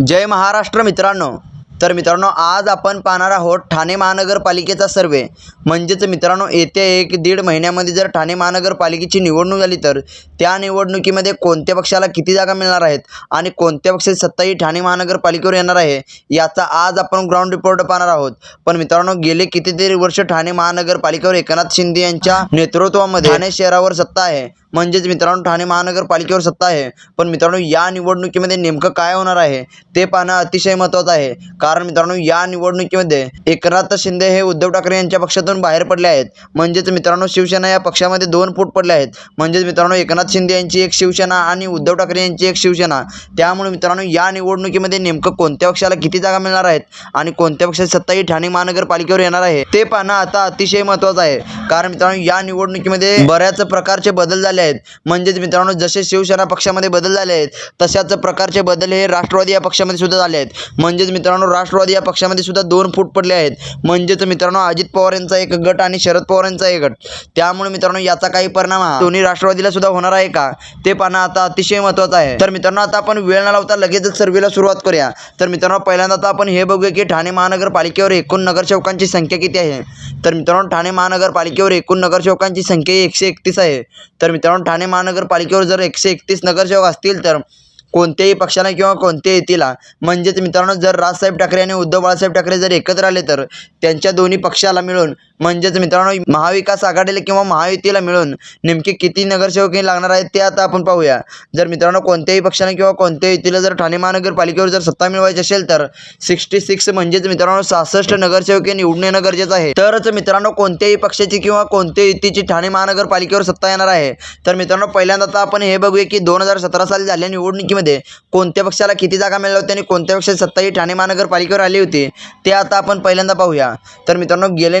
जय महाराष्ट्र मित्रांनो. तर मित्रांनो आज आपण पाहणार आहोत ठाणे महानगरपालिकेचा सर्वे. म्हणजेच मित्रांनो येत्या एक दीड महिन्यामध्ये जर ठाणे महानगरपालिकेची निवडणूक झाली तर त्या निवडणुकीमध्ये कोणत्या पक्षाला किती जागा मिळणार आहेत आणि कोणत्या पक्षाची सत्ता ही ठाणे महानगरपालिकेवर येणार आहे याचा आज आपण ग्राउंड रिपोर्ट पाहणार आहोत. पण मित्रांनो गेले कितीतरी वर्ष ठाणे महानगरपालिकेवर एकनाथ शिंदे यांच्या नेतृत्वामध्ये ठाणे शहरावर सत्ता आहे. म्हणजेच मित्रांनो ठाणे महानगरपालिकेवर सत्ता आहे. पण मित्रांनो या निवडणुकीमध्ये नेमकं काय होणार आहे ते पाहणं अतिशय महत्त्वाचं आहे. कारण मित्रांनो या निवडणुकीमध्ये एकनाथ शिंदे हे उद्धव ठाकरे यांच्या पक्षातून बाहेर पडले आहेत. म्हणजेच मित्रांनो शिवसेना या पक्षामध्ये दोन फूट पडले आहेत. म्हणजेच मित्रांनो एकनाथ शिंदे यांची एक शिवसेना आणि उद्धव ठाकरे यांची एक शिवसेना. त्यामुळे मित्रांनो या निवडणुकीमध्ये नेमकं कोणत्या पक्षाला किती जागा मिळणार आहेत आणि कोणत्या पक्षाची सत्ता ही ठाणे महानगरपालिकेवर येणार आहे ते पाहणं आता अतिशय महत्त्वाचं आहे. कारण मित्रांनो या निवडणुकीमध्ये बऱ्याच प्रकारचे बदल झाले आहेत म्हणजेच मित्रांनो जसे शिवसेना पक्षामध्ये बदल झाले आहेत तशाच प्रकारचे बदल हे राष्ट्रवादी या पक्षामध्ये सुद्धा झाले आहेत म्हणजेच मित्रांनो राष्ट्रवादी या पक्षामध्ये सुद्धा दोन फूट पडले आहेत. म्हणजेच मित्रांनो अजित पवार यांचा एक गट आणि शरद पवार यांचा एक गट. त्यामुळे मित्रांनो याचा काही परिणाम हा दोन्ही राष्ट्रवादीला सुद्धा होणार आहे का? ते पाहणं आता अतिशय महत्त्वाचं आहे. तर मित्रांनो आता आपण वेळ न लावता लगेचच सर्वेला सुरुवात करूया. तर मित्रांनो पहिल्यांदा आता आपण हे बघूया की ठाणे महानगरपालिकेवर एकूण नगरसेवकांची संख्या किती आहे? तर मित्रांनो ठाणे महानगरपालिकेवर एकूण नगरसेवकांची संख्या एकशे एकतीस आहे. तर मित्रांनो ठाणे महानगरपालिकेवर जर एकशे एकतीस नगरसेवक असतील तर कोणत्याही पक्षाला किंवा कोणत्याही येतीला म्हणजेच मित्रांनो जर राजसाहेब ठाकरे आणि उद्धव बाळासाहेब ठाकरे जर एकत्र आले तर त्यांच्या दोन्ही पक्षाला मिळून म्हणजेच मित्रांनो महाविकास आघाडीला किंवा महायुतीला मिळून नेमके किती नगरसेवक लागणार आहेत ते आता आपण पाहूया. जर मित्रांनो कोणत्याही पक्षाने किंवा कोणत्याही युतीला जर ठाणे महानगरपालिकेवर जर सत्ता मिळवायची असेल तर सिक्स्टी सिक्स म्हणजेच मित्रांनो सहासष्ट नगरसेवक हे निवडून येणं गरजेचं आहे. तरच मित्रांनो कोणत्याही पक्षाची किंवा कोणत्याही युतीची ठाणे महानगरपालिकेवर सत्ता येणार आहे. तर मित्रांनो पहिल्यांदा आता आपण हे बघूया की दोन हजार सतरा साली झालेल्या निवडणुकीमध्ये कोणत्या पक्षाला किती जागा मिळाल्या होत्या आणि कोणत्या पक्षाची सत्ता ही ठाणे महानगरपालिकेवर आली होती ते आता आपण पहिल्यांदा पाहूया. तर मित्रांनो गेल्या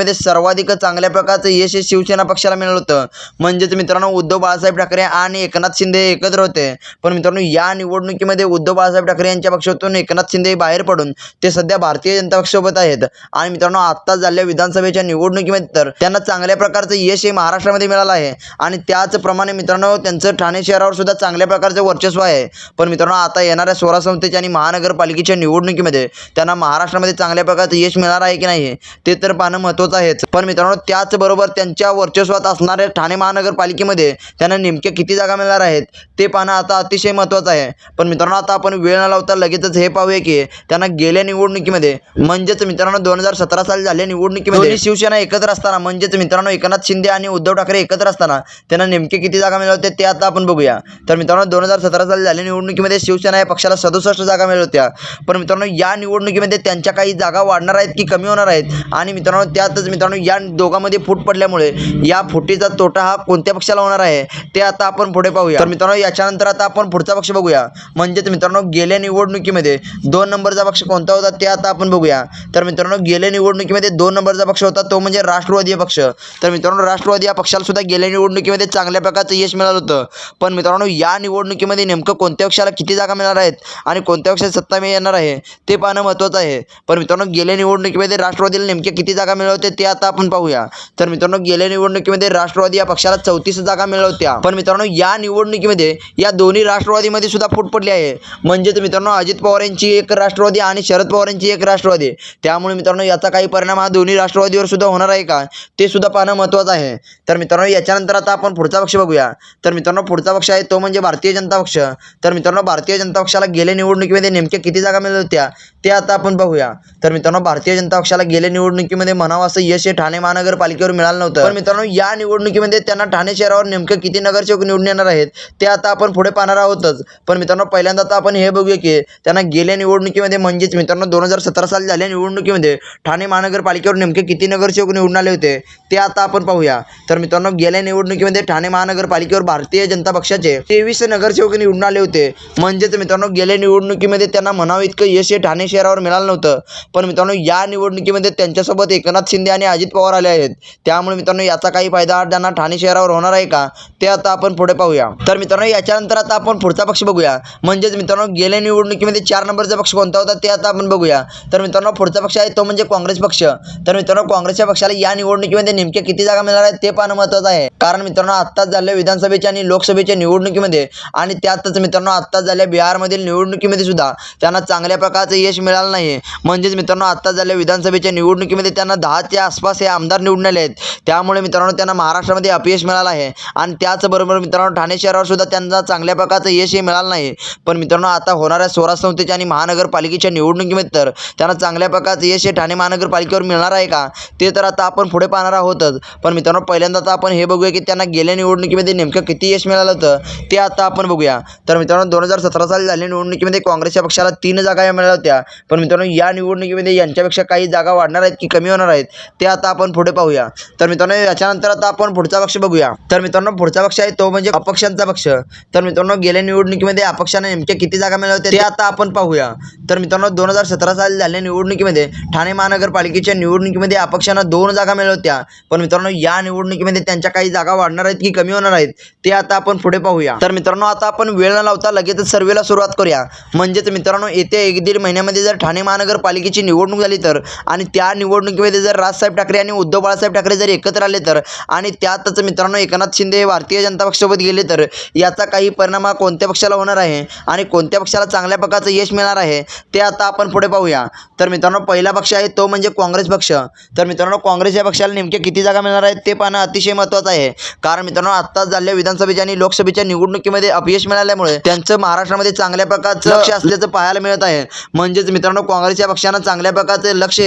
निवडणुकीमध्ये सर्वाधिक चांगल्या प्रकारचं यश शिवसेना पक्षाला मिळालं होतं. म्हणजेच मित्रांनो उद्धव बाळासाहेब ठाकरे आणि एकनाथ शिंदे एकत्र होते. पण मित्रांनो या निवडणुकीमध्ये उद्धव बाळासाहेब ठाकरे यांच्या पक्षातून एकनाथ शिंदे हे बाहेर पडून ते सध्या भारतीय जनता पक्षासोबत आहेत. आणि मित्रांनो आत्ता झालेल्या विधानसभेच्या निवडणुकीमध्ये तर त्यांना चांगल्या प्रकारचं यश हे महाराष्ट्रामध्ये मिळालं आहे. आणि त्याचप्रमाणे मित्रांनो त्यांचं ठाणे शहरावर सुद्धा चांगल्या प्रकारचं वर्चस्व आहे. पण मित्रांनो आता येणाऱ्या स्वरा संस्थेच्या आणि महानगरपालिकेच्या निवडणुकीमध्ये त्यांना महाराष्ट्रामध्ये चांगल्या प्रकारचं यश मिळणार आहे की नाही ते तर पाहणं महत्त्वाचं आहेच पण मित्रांनो त्याचबरोबर त्यांच्या वर्चस्वात असणाऱ्या ठाणे महानगरपालिकेमध्ये त्यांना नेमक्या किती जागा मिळणार आहेत ते पाहणं आता अतिशय महत्त्वाचं आहे. पण मित्रांनो आता आपण वेळ न लावता लगेचच हे पाहूया की त्यांना गेल्या निवडणुकीमध्ये म्हणजेच मित्रांनो दोन हजार सतरा साली झालेल्या निवडणुकीमध्ये दोन्ही शिवसेना एकत्र असताना म्हणजेच मित्रांनो एकनाथ शिंदे आणि उद्धव ठाकरे एकत्र असताना त्यांना नेमके किती जागा मिळाल्या होत्या ते आता आपण बघूया. तर मित्रांनो दोन हजार सतरा साली झालेल्या निवडणुकीमध्ये शिवसेना या पक्षाला सदुसष्ट जागा मिळाल्या होत्या. पण मित्रांनो या निवडणुकीमध्ये त्यांच्या काही जागा वाढणार आहेत की कमी होणार आहेत? आणि मित्रांनो अर्थातच मित्रांनो या दोघांमध्ये फूट पडल्यामुळे या फुटीचा तोटा हा कोणत्या पक्षाला होणार आहे ते आता आपण पुढे पाहूया. तर मित्रांनो याच्यानंतर आता आपण पुढचा पक्ष बघूया. म्हणजेच मित्रांनो गेल्या निवडणुकीमध्ये दोन नंबरचा पक्ष कोणता होता ते आता आपण बघूया. तर मित्रांनो गेल्या निवडणुकीमध्ये दोन नंबरचा पक्ष होता तो म्हणजे राष्ट्रवादी पक्ष. तर मित्रांनो राष्ट्रवादी या पक्षाला सुद्धा गेल्या निवडणुकीमध्ये चांगल्या प्रकारचं यश मिळालं होतं. पण मित्रांनो या निवडणुकीमध्ये नेमकं कोणत्या पक्षाला किती जागा मिळणार आहेत आणि कोणत्या पक्षाची सत्ता मिळणार आहे ते पाहणं महत्त्वाचं आहे. पण मित्रांनो गेल्या निवडणुकीमध्ये राष्ट्रवादीला नेमक्या किती जागा मिळवत होते ते आता आपण पाहूया. तर मित्रांनो गेल्या निवडणुकीमध्ये राष्ट्रवादी या पक्षाला चौतीस जागा मिळवत्या होत्या. पण मित्रांनो या निवडणुकीमध्ये या दोन्ही राष्ट्रवादीमध्ये सुद्धा फूट पडली आहे. म्हणजेच मित्रांनो अजित पवार यांची एक राष्ट्रवादी आणि शरद पवार यांची एक राष्ट्रवादी. त्यामुळे मित्रांनो याचा काही परिणाम हा दोन्ही राष्ट्रवादीवर सुद्धा होणार आहे का? ते सुद्धा पाहणं महत्त्वाचं आहे. तर मित्रांनो याच्यानंतर आता आपण पुढचा पक्ष बघूया. तर मित्रांनो पुढचा पक्ष आहे तो म्हणजे भारतीय जनता पक्ष. तर मित्रांनो भारतीय जनता पक्षाला गेल्या निवडणुकीमध्ये नेमक्या किती जागा मिळत होत्या ते आता आपण बघूया तर मित्रांनो भारतीय जनता पक्षाला गेल्या निवडणुकीमध्ये म्हणावं असं यश हे ठाणे महानगरपालिकेवर मिळालं नव्हतं. पण मित्रांनो या निवडणुकीमध्ये त्यांना ठाणे शहरावर नेमकं किती नगरसेवक निवडून येणार आहेत ते आता आपण पुढे पाहणार आहोतच. पण मित्रांनो पहिल्यांदा आता आपण हे बघूया की त्यांना गेल्या निवडणुकीमध्ये म्हणजेच मित्रांनो दोन हजार सतरा साली झालेल्या निवडणुकीमध्ये ठाणे महानगरपालिकेवर नेमके किती नगरसेवक निवडून आले होते ते आता आपण पाहूया. तर मित्रांनो गेल्या निवडणुकीमध्ये ठाणे महानगरपालिकेवर भारतीय जनता पक्षाचे तेवीस नगरसेवक निवडून आले होते. म्हणजेच मित्रांनो गेल्या निवडणुकीमध्ये त्यांना म्हणावं इतकं यश हे ठाणे शहरावर मिळालं नव्हतं. पण मित्रांनो या निवडणुकीमध्ये त्यांच्यासोबत एकनाथ शिंदे शिंदे आणि अजित पवार आले आहेत. त्यामुळे मित्रांनो याचा काही फायदा त्यांना ठाणे शहरावर होणार आहे का ते आता आपण पुढे पाहूया. तर मित्रांनो याच्यानंतर आता आपण पुढचा पक्ष बघूया. म्हणजेच मित्रांनो गेल्या निवडणुकीमध्ये चार नंबरचा पक्ष कोणता होता ते आता आपण बघूया. तर मित्रांनो पुढचा पक्ष आहे तो म्हणजे काँग्रेस पक्ष. तर मित्रांनो काँग्रेसच्या पक्षाला या निवडणुकीमध्ये नेमक्या किती जागा मिळणार आहेत ते पाहणं महत्त्वाचं आहे. कारण मित्रांनो आत्ताच झालेल्या विधानसभेच्या आणि लोकसभेच्या निवडणुकीमध्ये आणि त्यातच मित्रांनो आत्ताच झालेल्या बिहारमधील निवडणुकीमध्ये सुद्धा त्यांना चांगल्या प्रकारचं यश मिळालं नाही म्हणजेच मित्रांनो आत्ताच झालेल्या विधानसभेच्या निवडणुकीमध्ये त्यांना दहा दहाच्या आसपास हे आमदार निवडून आले आहेत त्यामुळे मित्रांनो त्यांना महाराष्ट्रामध्ये अपयश मिळालं आहे. आणि त्याचबरोबर मित्रांनो ठाणे शहरावर सुद्धा त्यांना चांगल्या प्रकारचं यश हे मिळालं नाही. पण मित्रांनो आता होणाऱ्या स्वराज संस्थेच्या आणि महानगरपालिकेच्या निवडणुकीमध्ये तर त्यांना चांगल्या प्रकारचं यश हे ठाणे महानगरपालिकेवर मिळणार आहे का? ते तर आता आपण पुढे पाहणार आहोतच. पण मित्रांनो पहिल्यांदा आता आपण हे बघूया की त्यांना गेल्या निवडणुकीमध्ये नेमकं किती यश मिळालं होतं ते आता आपण बघूया. तर मित्रांनो दोन हजार सतरा साली झालेल्या निवडणुकीमध्ये काँग्रेसच्या पक्षाला तीन जागा या मिळाल्या होत्या. पण मित्रांनो या निवडणुकीमध्ये यांच्यापेक्षा काही जागा वाढणार आहेत की कमी होणार आहेत? ते आता आपण पुढे पाहूया. तर मित्रांनो याच्यानंतर आता आपण पुढचा पक्ष बघूया. तर मित्रांनो पुढचा पक्ष आहे तो म्हणजे अपक्षांचा पक्ष. तर मित्रांनो गेल्या निवडणुकीमध्ये अपक्षांना नेमक्या किती जागा मिळाल्या ते आता आपण पाहूया. तर मित्रांनो दोन हजार सतरा साली झालेल्या निवडणुकीमध्ये ठाणे महानगरपालिकेच्या निवडणुकीमध्ये अपक्षांना दोन जागा मिळवत्या पण मित्रांनो या निवडणुकीमध्ये त्यांच्या काही जागा वाढणार आहेत की कमी होणार आहेत ते आता आपण पुढे पाहूया. तर मित्रांनो आता आपण वेळ न लावता लगेचच सर्वेला सुरुवात करूया. म्हणजेच मित्रांनो येत्या एक दीड महिन्यामध्ये जर ठाणे महानगरपालिकेची निवडणूक झाली तर आणि त्या निवडणुकीमध्ये जर राजसाहेब ठाकरे आणि उद्धव बाळासाहेब ठाकरे जर एकत्र आले तर आणि त्यातच मित्रांनो एकनाथ शिंदे हे भारतीय जनता पक्षासोबत गेले तर याचा काही परिणाम हा कोणत्या पक्षाला होणार आहे? आणि कोणत्या पक्षाला चांगल्या प्रकारचं यश मिळणार आहे? ते आता आपण पुढे पाहूया. तर मित्रांनो पहिला पक्ष आहे तो म्हणजे काँग्रेस पक्ष. तर मित्रांनो काँग्रेस या पक्षाला नेमक्या किती जागा मिळणार आहेत ते पाहणं अतिशय महत्त्वाचं आहे. कारण मित्रांनो आत्ताच झालेल्या विधानसभेच्या आणि लोकसभेच्या निवडणुकीमध्ये अपयश मिळाल्यामुळे त्यांचं महाराष्ट्रामध्ये चांगल्या प्रकारचं लक्ष असल्याचं पाहायला मिळत आहे. म्हणजेच मित्रांनो काँग्रेस या पक्षानं चांगल्या प्रकारचे लक्ष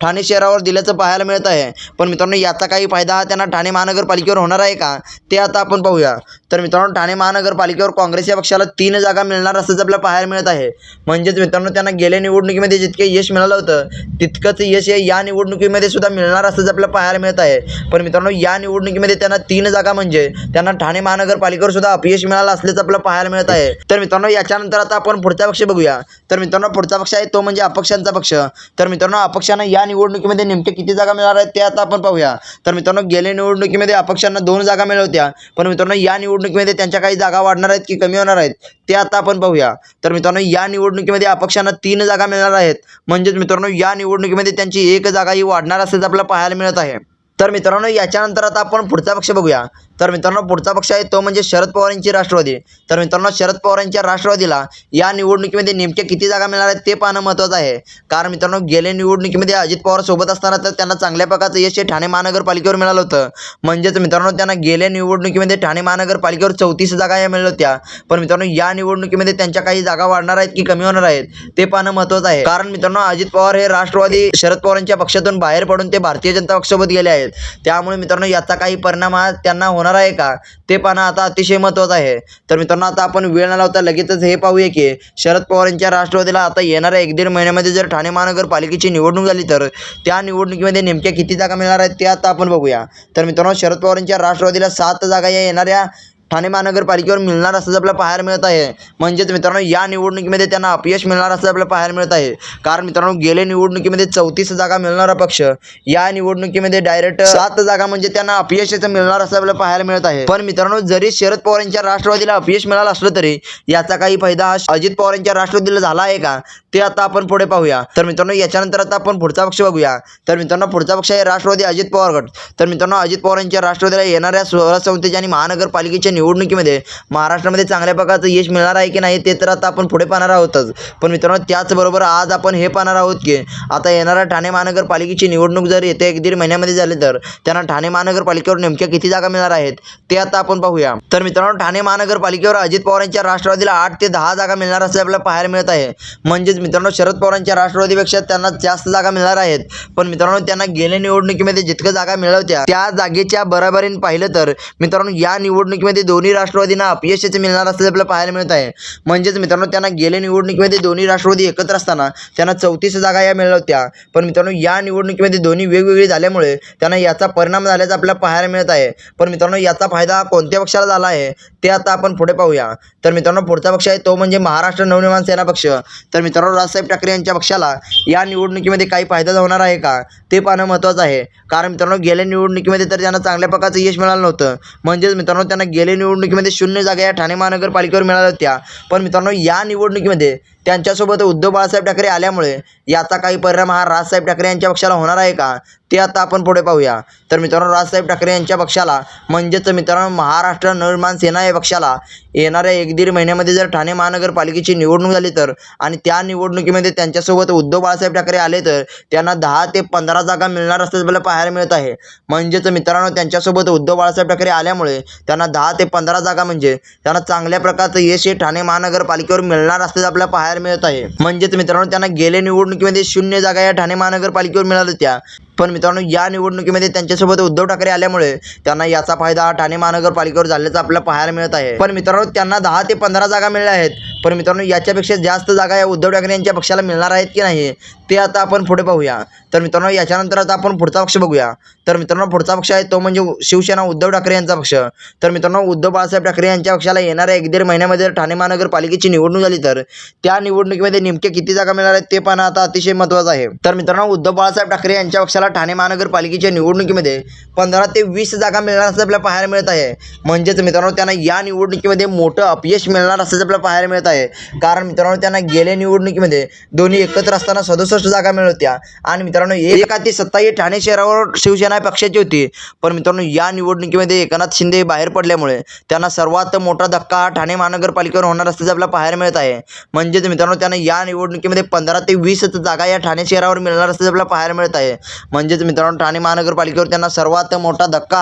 ठाणे शहरावर दिल्याचं पाहायला पाहायला मिळत आहे. पण मित्रांनो याचा काही फायदा हा त्यांना ठाणे महानगरपालिकेवर होणार आहे का? ते आता आपण पाहूया. तर मित्रांनो ठाणे महानगरपालिकेवर काँग्रेस या पक्षाला तीन जागा मिळणार असल्याचं आपल्याला पाहायला मिळत आहे. म्हणजेच मित्रांनो त्यांना गेल्या निवडणुकीमध्ये जितके यश मिळालं होतं तितकंच यश हे या निवडणुकीमध्ये सुद्धा मिळणार असल्याचं आपल्याला पाहायला मिळत आहे. पण मित्रांनो या निवडणुकीमध्ये त्यांना तीन जागा म्हणजे त्यांना ठाणे महानगरपालिकेवर सुद्धा अपयश मिळालं असल्याचं आपल्याला पाहायला मिळत आहे. तर मित्रांनो याच्यानंतर आता आपण पुढचा पक्ष बघूया. तर मित्रांनो पुढचा पक्ष आहे तो म्हणजे अपक्षांचा पक्ष. तर मित्रांनो अपक्षांना या निवडणुकीमध्ये नेमके किती जागा मिळणार आहेत ते आता आपण पाहूया. तर मित्रांनो गेल्या निवडणुकीमध्ये अपक्षांना दोन जागा मिळवत्या पण मित्रांनो या निवडणुकीमध्ये त्यांच्या काही जागा वाढणार आहेत की कमी होणार आहेत ते आता आपण पाहूया तर मित्रांनो या निवडणुकीमध्ये अपक्षांना तीन जागा मिळणार आहेत. म्हणजेच मित्रांनो या निवडणुकीमध्ये त्यांची एक जागा ही वाढणार असल्याचं आपल्याला पाहायला मिळत आहे. तर मित्रांनो याच्यानंतर आता आपण पुढचा पक्ष बघूया. तर मित्रांनो पुढचा पक्ष आहे तो म्हणजे शरद पवारांची राष्ट्रवादी. तर मित्रांनो शरद पवारांच्या राष्ट्रवादीला या निवडणुकीमध्ये नेमक्या किती जागा मिळणार आहेत ते पाहणं महत्त्वाचं आहे. कारण मित्रांनो गेल्या निवडणुकीमध्ये अजित पवार सोबत असताना तर त्यांना चांगल्या प्रकारचं यश हे ठाणे महानगरपालिकेवर मिळालं होतं. म्हणजेच मित्रांनो त्यांना गेल्या निवडणुकीमध्ये ठाणे महानगरपालिकेवर चौतीस जागा या मिळाल्या होत्या. पण मित्रांनो या निवडणुकीमध्ये त्यांच्या काही जागा वाढणार आहेत की कमी होणार आहेत ते पाहणं महत्त्वाचं आहे. कारण मित्रांनो अजित पवार हे राष्ट्रवादी शरद पवारांच्या पक्षातून बाहेर पडून ते भारतीय जनता पक्षासोबत गेले आहेत. आहेत. त्यामुळे मित्रांनो याचा काही परिणाम हा त्यांना होणार आहे का? ते पाहणं आता अतिशय महत्त्वाचं आहे. तर मित्रांनो आता आपण वेळ न लावता लगेचच हे पाहूया की शरद पवारांच्या राष्ट्रवादीला आता येणाऱ्या एक दीड महिन्यामध्ये जर ठाणे महानगरपालिकेची निवडणूक झाली तर त्या निवडणुकीमध्ये नेमक्या किती जागा मिळणार आहेत ते आता आपण बघूया. तर मित्रांनो शरद पवारांच्या राष्ट्रवादीला सात जागा या येणाऱ्या ठाणे महानगरपालिकेवर मिळणार असल्याचं आपल्याला पाहायला मिळत आहे. म्हणजेच मित्रांनो या निवडणुकीमध्ये त्यांना अपयश मिळणार असं आपल्याला पाहायला मिळत आहे. कारण मित्रांनो गेल्या निवडणुकीमध्ये चौतीस जागा मिळणारा पक्ष या निवडणुकीमध्ये डायरेक्ट सात जागा म्हणजे त्यांना अपयशाचं मिळणार असं आपल्याला पाहायला मिळत आहे. पण मित्रांनो जरी शरद पवारांच्या राष्ट्रवादीला अपयश मिळालं असलं तरी याचा काही फायदा अजित अजित पवारांच्या राष्ट्रवादीला झाला आहे का? ते आता आपण पुढे पाहूया. तर मित्रांनो याच्यानंतर आता आपण पुढचा पक्ष बघूया. तर मित्रांनो पुढचा पक्ष आहे राष्ट्रवादी अजित पवार गट तर मित्रांनो अजित पवारांच्या राष्ट्रवादीला येणाऱ्या स्वराज संस्थेच्या आणि महानगरपालिकेच्या निवडणुकीमध्ये महाराष्ट्रामध्ये चांगल्या प्रकारचं यश मिळणार आहे की नाही ते तर आता आपण पुढे पाहणार आहोतच. पण मित्रांनो त्याचबरोबर आज आपण हे पाहणार आहोत की आता येणाऱ्या ठाणे महानगरपालिकेची निवडणूक जर येत्या एक दीड महिन्यामध्ये झाली तर त्यांना ठाणे महानगरपालिकेवर नेमक्या किती जागा मिळणार आहेत ते आता आपण पाहूया. तर मित्रांनो ठाणे महानगरपालिकेवर अजित पवारांच्या राष्ट्रवादीला आठ ते दहा जागा मिळणार असं आपल्याला पाहायला मिळत आहे. म्हणजेच मित्रांनो शरद पवारांच्या राष्ट्रवादीपेक्षा त्यांना जास्त जागा मिळणार आहेत. पण मित्रांनो त्यांना गेल्या निवडणुकीमध्ये जितकं जागा मिळवत्या त्या जागेच्या बराबरीने पाहिलं तर मित्रांनो या निवडणुकीमध्ये दोन्ही राष्ट्रवादींना अपयशच मिळणार असल्याचं आपल्याला पाहायला मिळत आहे. म्हणजेच मित्रांनो त्यांना गेल्या निवडणुकीमध्ये दोन्ही राष्ट्रवादी एकत्र असताना त्यांना चौतीस जागा या मिळाल्या होत्या. पण मित्रांनो या निवडणुकीमध्ये दोन्ही वेगवेगळी झाल्यामुळे त्यांना याचा परिणाम झाल्याचा आपल्याला पाहायला मिळत आहे. पण मित्रांनो याचा फायदा कोणत्या पक्षाला झाला आहे ते आता आपण पुढे पाहूया. तर मित्रांनो पुढचा पक्ष आहे तो म्हणजे महाराष्ट्र नवनिर्माण सेना पक्ष. तर मित्रांनो राजसाहेब ठाकरे यांच्या पक्षाला या निवडणुकीमध्ये काही फायदा होणार आहे का ते पाहणं महत्त्वाचं आहे. कारण मित्रांनो गेल्या निवडणुकीमध्ये तर त्यांना चांगल्या प्रकारचं यश मिळालं नव्हतं. म्हणजेच मित्रांनो त्यांना गेल्या निवडणुकीमध्ये शून्य जागा या ठाणे महानगरपालिकेवर मिळाल्या होत्या. पण मित्रांनो या निवडणुकीमध्ये त्यांच्यासोबत उद्धव बाळासाहेब ठाकरे आल्यामुळे याचा काही परिणाम हा राजसाहेब ठाकरे यांच्या पक्षाला होणार आहे का? ते आता आपण पुढे पाहूया. तर मित्रांनो राजसाहेब ठाकरे यांच्या पक्षाला म्हणजेच मित्रांनो महाराष्ट्र नवनिर्माण सेना या पक्षाला येणाऱ्या एक दीड महिन्यामध्ये जर ठाणे महानगरपालिकेची निवडणूक झाली तर आणि त्या निवडणुकीमध्ये त्यांच्यासोबत उद्धव बाळासाहेब ठाकरे आले तर त्यांना दहा ते पंधरा जागा मिळणार असल्याचं आपल्याला पाहायला मिळत आहे. म्हणजेच मित्रांनो त्यांच्यासोबत उद्धव बाळासाहेब ठाकरे आल्यामुळे त्यांना दहा ते पंधरा जागा म्हणजे त्यांना चांगल्या प्रकारचं यश हे ठाणे महानगरपालिकेवर मिळणार असल्याचं आपल्याला पाहायला मिळत आहे. म्हणजेच मित्रांनो त्यांना गेल्या निवडणुकीमध्ये शून्य जागा या ठाणे महानगरपालिकेवर मिळाल्या होत्या पण मित्रांनो या निवडणुकीमध्ये त्यांच्यासोबत उद्धव ठाकरे आल्यामुळे त्यांना याचा फायदा हा ठाणे महानगरपालिकेवर झाल्याचा आपल्याला पाहायला मिळत आहे. पण मित्रांनो त्यांना दहा ते पंधरा जागा मिळल्या आहेत. पण मित्रांनो याच्यापेक्षा जास्त जागा या उद्धव ठाकरे यांच्या पक्षाला मिळणार आहेत की नाही ते आता आपण पुढे पाहूया. तर मित्रांनो याच्यानंतर आता आपण पुढचा पक्ष बघूया. तर मित्रांनो पुढचा पक्ष आहे तो म्हणजे शिवसेना उद्धव ठाकरे यांचा पक्ष. तर मित्रांनो उद्धव बाळासाहेब ठाकरे यांच्या पक्षाला येणाऱ्या एक दीड महिन्यामध्ये ठाणे महानगरपालिकेची निवडणूक झाली तर त्या निवडणुकीमध्ये नेमके किती जागा मिळणार आहेत ते पण आता अतिशय महत्त्वाचं आहे. तर मित्रांनो उद्धव बाळासाहेब ठाकरे यांच्या पक्षाला ठाणे महानगरपालिकेच्या निवडणुकीमध्ये पंधरा ते वीस जागा मिळणार असं आपल्याला पाहायला मिळत आहे. म्हणजेच मित्रांनो त्यांना या निवडणुकीमध्ये मोठं अपयश मिळणार असं आपल्याला पाहायला मिळत आहे. कारण मित्रांनो त्यांना गेल्या निवडणुकीमध्ये दोन्ही एकत्र असताना सदुसष्ट जागा मिळत होत्या. आणि मित्रांनो एका ती सत्ता ही ठाणे शहरावर शिवसेना पक्षाची होती. पण मित्रांनो या निवडणुकीमध्ये एकनाथ शिंदे बाहेर पडल्यामुळे त्यांना सर्वात मोठा धक्का हा ठाणे महानगरपालिकेवर होणार असल्याचं आपल्याला पाहायला मिळत आहे. म्हणजेच मित्रांनो त्यांना या निवडणुकीमध्ये पंधरा ते वीस जागा या ठाणे शहरावर मिळणार असल्याचं आपल्याला पाहायला मिळत आहे. म्हणजेच मित्रांनो ठाणे महानगरपालिकेवर त्यांना सर्वात मोठा धक्का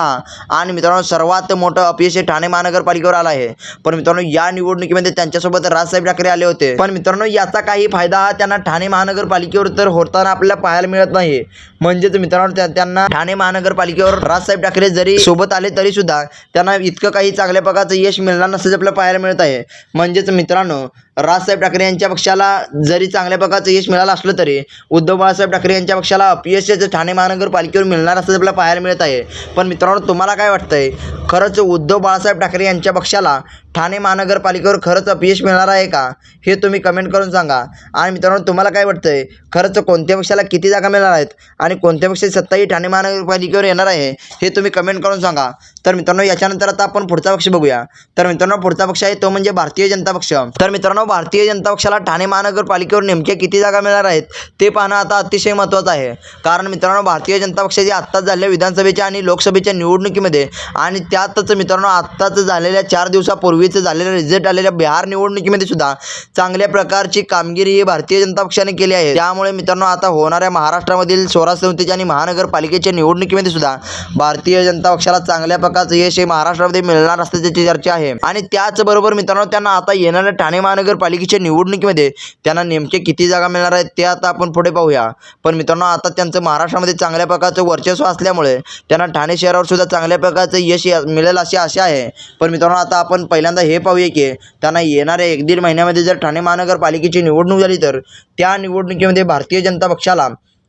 आणि मित्रांनो सर्वात मोठं अपयश हे ठाणे महानगरपालिकेवर आलं आहे. पण मित्रांनो या निवडणुकीमध्ये त्यांच्यासोबत राजसाहेब ठाकरे आले होते. पण मित्रांनो याचा काही फायदा हा त्यांना ठाणे महानगरपालिकेवर तर होताना आपल्याला पाहायला मिळत नाही. म्हणजेच मित्रांनो त्यांना ठाणे महानगरपालिकेवर राजसाहेब ठाकरे जरी सोबत आले तरी सुद्धा त्यांना इतकं काही चांगल्या प्रकारचं यश मिळणार नसल्याचं आपल्याला पाहायला मिळत आहे. म्हणजेच मित्रांनो राजसाहेब ठाकरे यांच्या पक्षाला जरी चांगल्या प्रकारचं यश मिळालं असलं तरी उद्धव बाळासाहेब ठाकरे यांच्या पक्षाला अपयश ठाणे ठाणे महानगरपालिकेवर मिळणार असल्याचं आपल्याला पाहायला मिळत आहे. पण मित्रांनो तुम्हाला काय वाटतंय? खरंच उद्धव बाळासाहेब ठाकरे यांच्या पक्षाला ठाणे महानगरपालिकेवर खरंच अपयश मिळणार आहे का? हे तुम्ही कमेंट करून सांगा. आणि मित्रांनो तुम्हाला काय वाटतंय? खरंच कोणत्या पक्षाला किती जागा मिळणार आहेत? आणि कोणत्या पक्षाची सत्ता ही ठाणे महानगरपालिकेवर येणार आहे? हे तुम्ही कमेंट करून सांगा. तर मित्रांनो याच्यानंतर आता आपण पुढचा पक्ष बघूया. तर मित्रांनो पुढचा पक्ष आहे तो म्हणजे भारतीय जनता पक्ष. तर मित्रांनो भारतीय जनता पक्षाला ठाणे महानगरपालिकेवर नेमक्या किती जागा मिळणार आहेत? ते पाहणं आता अतिशय महत्त्वाचं आहे. कारण मित्रांनो भारतीय जनता पक्षाची आत्ताच झालेल्या विधानसभेच्या आणि लोकसभेच्या निवडणुकीमध्ये आणि त्यातच मित्रांनो आत्ताच झालेल्या चार दिवसापूर्वीच झालेल्या रिझल्ट आलेल्या बिहार निवडणुकीमध्ये सुद्धा चांगल्या प्रकारची कामगिरी ही भारतीय जनता पक्षाने केली आहे. त्यामुळे मित्रांनो आता होणाऱ्या महाराष्ट्रामधील स्वराज संस्थेच्या आणि महानगरपालिकेच्या निवडणुकीमध्ये सुद्धा भारतीय जनता पक्षाला चांगल्या प्रकारचं यश हे महाराष्ट्रामध्ये मिळणार असल्याची चर्चा आहे. आणि त्याचबरोबर मित्रांनो त्यांना आता येणाऱ्या ठाणे महानगरपालिकेच्या निवडणुकीमध्ये त्यांना नेमके किती जागा मिळणार आहेत ते आता आपण पुढे पाहूया. पण मित्रांनो आता त्यांचं महाराष्ट्रामध्ये चांगल्या प्रकारचं वर्चस्व असल्यामुळे त्यांना ठाणे शहरावर सुद्धा चांगल्या प्रकारचं यश मिळेल अशी आशा आहे. पण मित्रांनो आता आपण पहिल्यांदा हे पाहूया की त्यांना येणाऱ्या एक दीड महिन्यामध्ये जर ठाणे महानगरपालिकेची निवडणूक झाली तर त्या निवडणुकीमध्ये भारतीय जनता पक्षाला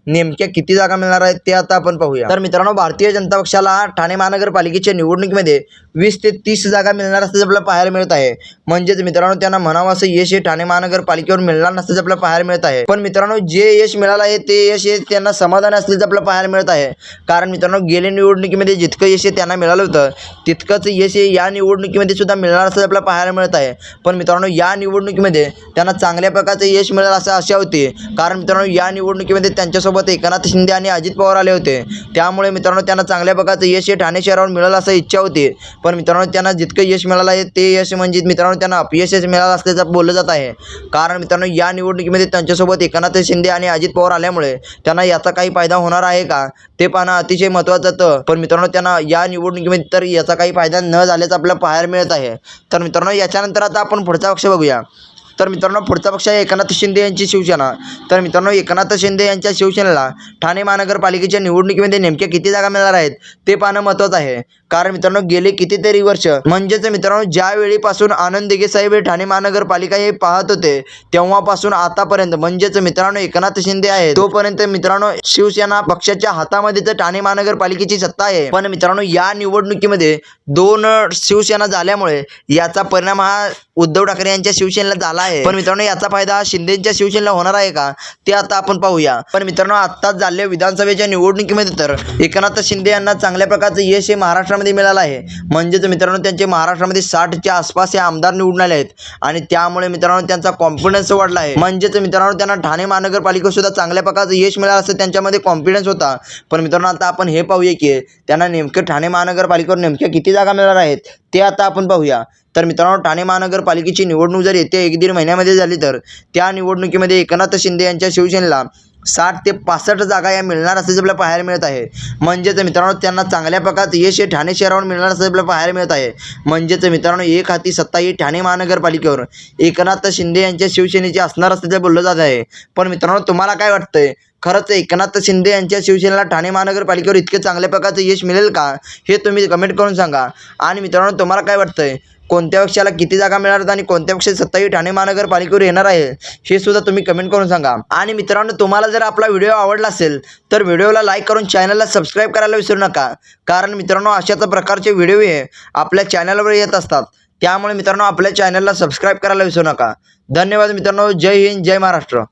नेमक्या किती जागा मिळणार आहेत ते आता आपण पाहूया. तर मित्रांनो भारतीय जनता पक्षाला ठाणे महानगरपालिकेच्या निवडणुकीमध्ये वीस ते तीस जागा मिळणार असल्याचं आपल्याला पाहायला मिळत आहे. म्हणजेच मित्रांनो त्यांना म्हणावं असं यश हे ठाणे महानगरपालिकेवर मिळणार नसल्याचं आपल्याला पाहायला मिळत आहे. पण मित्रांनो जे यश मिळालं आहे ते यश हे त्यांना समाधान असल्याचं आपल्याला पाहायला मिळत आहे. कारण मित्रांनो गेल्या निवडणुकीमध्ये जितकं यश हे त्यांना मिळालं होतं तितकंच यश हे या निवडणुकीमध्ये सुद्धा मिळणार असल्याचं आपल्याला पाहायला मिळत आहे. पण मित्रांनो या निवडणुकीमध्ये त्यांना चांगल्या प्रकारचं यश मिळालं असं आशा होती. कारण मित्रांनो या निवडणुकीमध्ये त्यांच्यासोबत एकनाथ शिंदे आणि अजित पवार आले होते. त्यामुळे मित्रांनो त्यांना चांगल्या प्रकारचं यश हे ठाणे शहरावर मिळालं असं इच्छा होती. पण मित्रांनो त्यांना जितकं यश मिळालं आहे ते यश म्हणजे मित्रांनो त्यांना अपयशच मिळालं असल्याचं बोललं जात आहे. कारण मित्रांनो या निवडणुकीमध्ये त्यांच्यासोबत एकनाथ शिंदे आणि अजित पवार आल्यामुळे त्यांना याचा काही फायदा होणार आहे का? ते पाहणं अतिशय महत्त्वाचं होतं. पण मित्रांनो त्यांना या निवडणुकीमध्ये तर याचा काही फायदा न झाल्याचं आपल्याला पाहायला मिळत आहे. तर मित्रांनो याच्यानंतर आता आपण पुढचा पक्ष बघूया. तर मित्रांनो पुढचा पक्ष आहे एकनाथ शिंदे यांची शिवसेना. तर मित्रांनो एकनाथ शिंदे यांच्या शिवसेनेला ठाणे महानगरपालिकेच्या निवडणुकीमध्ये नेमक्या किती जागा मिळणार आहेत ते पाहणं महत्त्वाचं आहे. कारण मित्रांनो गेले कितीतरी वर्ष म्हणजेच मित्रांनो ज्या वेळीपासून आनंद दिघे साहेब हे ठाणे महानगरपालिका हे पाहत होते तेव्हापासून आतापर्यंत म्हणजेच मित्रांनो एकनाथ शिंदे आहे तोपर्यंत मित्रांनो शिवसेना पक्षाच्या हातामध्ये तर ठाणे महानगरपालिकेची सत्ता आहे. पण मित्रांनो या निवडणुकीमध्ये दोन शिवसेना झाल्यामुळे याचा परिणाम हा उद्धव ठाकरे यांच्या शिवसेनेला झाला आहे पण मित्रांनो याचा फायदा शिंदेच्या शिवसेनेला होणार आहे का? ते आता आपण पाहूया. पण मित्रांनो आत्ताच झालेल्या विधानसभेच्या निवडणुकीमध्ये तर एकनाथ शिंदे यांना चांगल्या प्रकारचं यश हे महाराष्ट्रामध्ये मिळालं आहे. म्हणजेच मित्रांनो त्यांचे महाराष्ट्रामध्ये साठच्या आसपास हे आमदार निवडून आले आहेत. आणि त्यामुळे मित्रांनो त्यांचा कॉन्फिडन्स वाढला आहे. म्हणजेच मित्रांनो त्यांना ठाणे महानगरपालिका सुद्धा चांगल्या प्रकारचं यश मिळालं असं त्यांच्यामध्ये कॉन्फिडन्स होता. पण मित्रांनो आता आपण हे पाहूया की त्यांना नेमकं ठाणे महानगरपालिकेवर नेमक्या किती जागा मिळणार आहेत? ते आता आपण पाहूया. तर मित्रांनो ठाणे महानगरपालिकेची निवडणूक जर येत्या एक दीड महिन्यामध्ये झाली तर त्या निवडणुकीमध्ये एकनाथ शिंदे यांच्या शिवसेनेला साठ ते पासष्ट जागा या मिळणार असल्याचे आपल्याला पाहायला मिळत आहे. म्हणजेच मित्रांनो त्यांना चांगल्या प्रकारचं यश हे ठाणे शहरावर मिळणार असल्याचे आपल्याला पाहायला मिळत आहे. म्हणजेच मित्रांनो एक हाती सत्ता ही ठाणे महानगरपालिकेवर. एकनाथ शिंदे यांच्या शिवसेनेची असणार असल्याचे बोललं जात आहे. पण मित्रांनो तुम्हाला काय वाटतंय? खरंच एकनाथ शिंदे यांच्या शिवसेनेला ठाणे महानगरपालिकेवर इतके चांगल्या प्रकारचं यश मिळेल का हे तुम्ही कमेंट करून सांगा. आणि मित्रांनो तुम्हाला काय वाटतंय? कोणत्या पक्षाला किती जागा मिळणार आहेत आणि कोणत्या पक्षाची सत्ताही ठाणे महानगरपालिकेवर येणार आहे हे सुद्धा तुम्ही कमेंट करून सांगा. आणि मित्रांनो तुम्हाला जर आपला व्हिडिओ आवडला असेल तर व्हिडिओला लाईक करून चॅनलला सबस्क्राईब करायला विसरू नका. कारण मित्रांनो अशाच प्रकारचे व्हिडिओ हे आपल्या चॅनलवर येत असतात. त्यामुळे मित्रांनो आपल्या चॅनलला सबस्क्राईब करायला विसरू नका. धन्यवाद मित्रांनो. जय हिंद जय महाराष्ट्र.